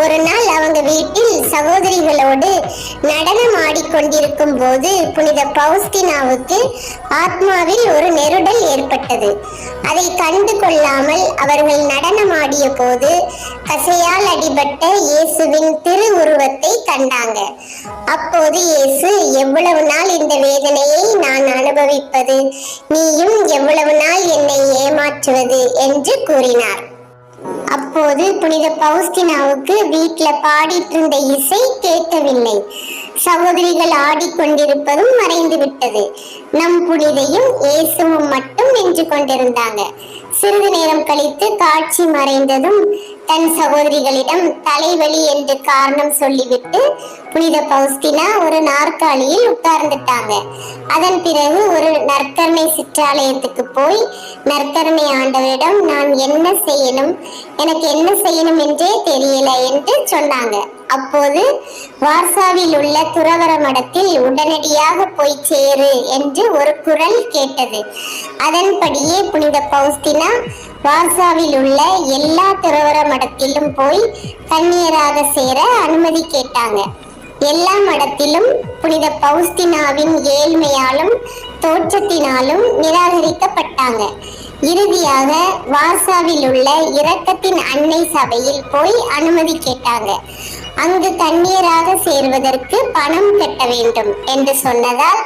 ஒரு நாள் அவங்க வீட்டில் சகோதரிகளோடு நடனம் ஆடிக்கொண்டிருக்கும் போது புனித பௌஸ்தினாவுக்கு ஆத்மாவில் ஒரு நெருடல் ஏற்பட்டது. அதை கண்டு கொள்ளாமல் அவர்கள் நடனமாடிய போது கசையால் அடிபட்ட இயேசுவின் திரு உருவத்தை கண்டாங்க. அப்போது இயேசு எவ்வளவு நாள் இந்த வேதனையை நான் அனுபவிப்பது? நீயும் எவ்வளவு நாள் என்னை ஏமாற்றுவது? என்று கூறினார். அப்போது புனித பௌஸ்தினாவுக்கு வீட்டில் பாடிட்டு இருந்த இசை கேட்கவில்லை. சகோதரிகள் ஆடிக்கொண்டிருப்பதும் மறைந்து விட்டது நம் புனிதையும் இயேசுவும் மட்டும் நின்று கொண்டிருந்தாங்க. சிறிது நேரம் கழித்து காட்சி மறைந்ததும் தன் சகோதரிகளிடம் தலைவலி என்று காரணம் சொல்லிவிட்டு புனித பௌஸ்தினா ஒரு நாற்காலியில் உட்கார்ந்துட்டாங்க. அதன் பிறகு ஒரு நற்கருணை சிற்றாலயத்துக்கு போய் நற்கருணை ஆண்டவரிடம் நான் என்ன செய்யணும்? எனக்கு என்ன செய்யணும் என்றே தெரியல என்று சொன்னாங்க. அப்போது வார்சாவில் உள்ள துறவர மடத்தில் உடனடியாக போய் சேரு என்று ஒரு குரல் கேட்டது. அதன்படியே புனித பௌஸ்தினா வார்சாவில் உள்ள எல்லா துறவர மடத்திலும் போய் கண்ணியராக சேர அனுமதி கேட்டாங்க. எல்லா மடத்திலும் புனித பௌஸ்தினாவின் ஏழ்மையாலும் தோற்றத்தினாலும் நிராகரிக்கப்பட்டாங்க. இறுதியாக வார்சாவில் உள்ள இரக்கத்தின் அன்னை சபையில் போய் அனுமதி கேட்டாங்க. அங்கு தண்ணீராக சேர்வதற்கு பணம் கட்ட வேண்டும் என்று சொன்னதால்